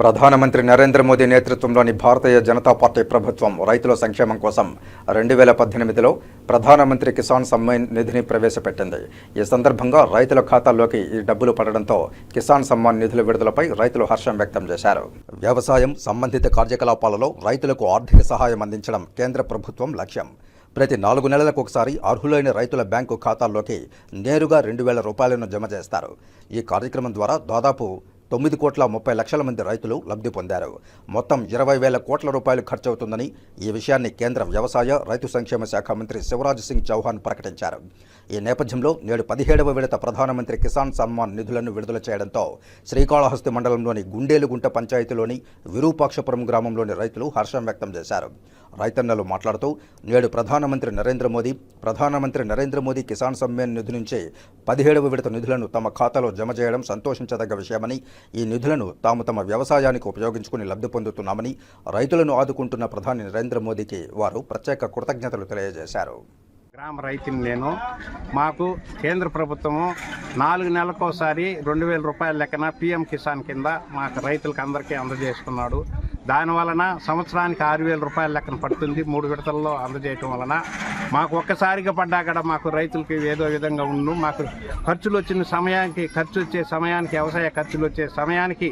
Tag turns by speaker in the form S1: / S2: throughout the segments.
S1: ప్రధానమంత్రి నరేంద్ర మోదీ నేతృత్వంలోని భారతీయ జనతా పార్టీ ప్రభుత్వం రైతుల సంక్షేమం కోసం రెండు వేల పద్దెనిమిదిలో ప్రధానమంత్రి కిసాన్ సమ్మాన్ నిధిని ప్రవేశపెట్టింది. ఈ సందర్భంగా రైతుల ఖాతాల్లోకి ఈ డబ్బులు పడడంతో కిసాన్ సమ్మాన్ నిధుల విడుదలపై రైతులు హర్షం వ్యక్తం చేశారు. వ్యవసాయం సంబంధిత కార్యకలాపాలలో రైతులకు ఆర్థిక సహాయం అందించడం కేంద్ర ప్రభుత్వం లక్ష్యం. ప్రతి నాలుగు నెలలకు ఒకసారి అర్హులైన రైతుల బ్యాంకు ఖాతాల్లోకి నేరుగా రెండు వేల రూపాయలను జమ చేస్తారు. ఈ కార్యక్రమం ద్వారా దాదాపు తొమ్మిది కోట్ల ముప్పై లక్షల మంది రైతులు లబ్ధి పొందారు. మొత్తం ఇరవై వేల కోట్ల రూపాయలు ఖర్చవుతుందని ఈ విషయాన్ని కేంద్ర వ్యవసాయ రైతు సంక్షేమ శాఖ మంత్రి శివరాజ్ సింగ్ చౌహాన్ ప్రకటించారు. ఈ నేపథ్యంలో నేడు పదిహేడవ విడత ప్రధానమంత్రి కిసాన్ సమ్మాన్ నిధులను విడుదల చేయడంతో శ్రీకాళహస్తి మండలంలోని గుండేలుగుంట పంచాయతీలోని విరూపాక్షపురం గ్రామంలోని రైతులు హర్షం వ్యక్తం చేశారు. రైతన్నలు మాట్లాడుతూ నేడు ప్రధానమంత్రి నరేంద్ర మోదీ ప్రధానమంత్రి నరేంద్ర మోదీ కిసాన్ సమ్మాన్ నిధి నుంచి పదిహేడవ విడత నిధులను తమ ఖాతాలో జమ చేయడం సంతోషించదగ్గ విషయమని ఈ నిధులను తాము తమ వ్యవసాయానికి ఉపయోగించుకుని లబ్ధి పొందుతున్నామని రైతులను ఆదుకుంటున్న ప్రధాని నరేంద్ర మోదీకి వారు ప్రత్యేక కృతజ్ఞతలు తెలియజేశారు.
S2: గ్రామ రైతుని నేను. మాకు కేంద్ర ప్రభుత్వము నాలుగు నెలలకోసారి రెండు వేల రూపాయల లెక్కన పిఎం కిసాన్ కింద మాకు రైతులకు అందరికీ అందజేస్తున్నాడు దాని వలన సంవత్సరానికి ఆరు వేల రూపాయల లెక్కన పడుతుంది. మూడు విడతల్లో అందజేయటం వలన మాకు ఒక్కసారిగా పడ్డా కూడా మాకు రైతులకి ఏదో విధంగా ఉండు. మాకు ఖర్చులు వచ్చిన సమయానికి ఖర్చు వచ్చే సమయానికి వ్యవసాయ ఖర్చులు వచ్చే సమయానికి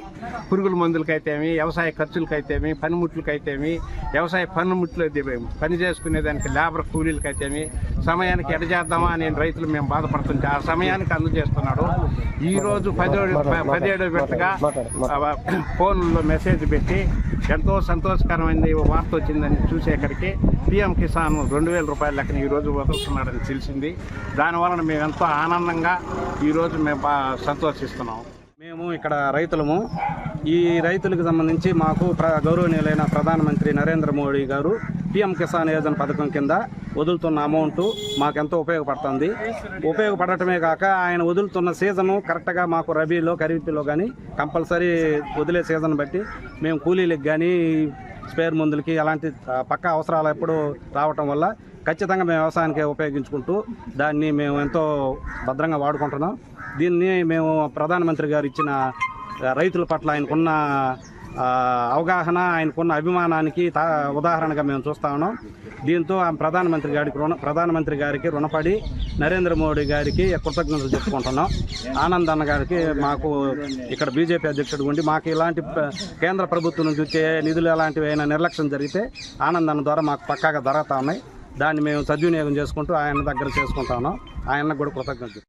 S2: పురుగుల మందులకైతేమి వ్యవసాయ ఖర్చులకైతేమి పనిముట్లకైతేమి వ్యవసాయ పనిముట్లు పని చేసుకునేదానికి లేబర్ కూలీలకైతేమి సమయానికి ఎడ చేద్దామా అని రైతులు మేము బాధపడుతుంటే ఆ సమయానికి అందజేస్తున్నాడు. ఈ రోజు పదిహేడు పదిహేడు విడతగా ఫోన్లో మెసేజ్ పెట్టి ఎంతో సంతోషకరమైన వార్త వచ్చిందని చూసేకరికి పిఎం కిసాన్ రెండు వేల రూపాయల లెక్కన ఈరోజు వదులుతున్నాడని తెలిసింది. దానివలన మేము ఎంతో ఆనందంగా ఈరోజు మేము సంతోషిస్తున్నాం.
S3: మేము ఇక్కడ రైతులము ఈ రైతులకు సంబంధించి మాకు ప్ర గౌరవనీయులైన ప్రధానమంత్రి నరేంద్ర మోడీ గారు పిఎం కిసాన్ యోజన పథకం కింద వదులుతున్న అమౌంట్ మాకెంతో ఉపయోగపడుతుంది. ఉపయోగపడటమే కాక ఆయన వదులుతున్న సీజను కరెక్ట్గా మాకు రబీలో ఖరీఫ్లో కానీ కంపల్సరీ వదిలే సీజన్ బట్టి మేము కూలీలకు కానీ స్పేర్ మందులకి అలాంటి పక్క అవసరాలు ఎప్పుడు రావటం వల్ల ఖచ్చితంగా మేము వ్యవసాయానికి ఉపయోగించుకుంటూ దాన్ని మేము ఎంతో భద్రంగా వాడుకుంటున్నాం. దీన్ని మేము ప్రధానమంత్రి గారు ఇచ్చిన రైతుల పట్ల ఆయనకున్న అవగాహన ఆయనకున్న అభిమానానికి తా ఉదాహరణగా మేము చూస్తా ఉన్నాం. దీంతో ఆమె ప్రధానమంత్రి గారికి రుణ ప్రధానమంత్రి గారికి రుణపడి నరేంద్ర మోడీ గారికి కృతజ్ఞతలు చెప్పుకుంటున్నాం. ఆనంద్ అన్న గారికి మాకు ఇక్కడ బీజేపీ అధ్యక్షుడు ఉండి మాకు ఇలాంటి కేంద్ర ప్రభుత్వం నుంచి వచ్చే నిధులు ఎలాంటివి అయినా నిర్లక్ష్యం జరిగితే ఆనంద్ అన్న ద్వారా మాకు పక్కాగా దొరకతా ఉన్నాయి. దాన్ని మేము సద్వినియోగం చేసుకుంటూ ఆయన దగ్గర చేసుకుంటా ఉన్నాం. ఆయనకు కూడా కృతజ్ఞతలు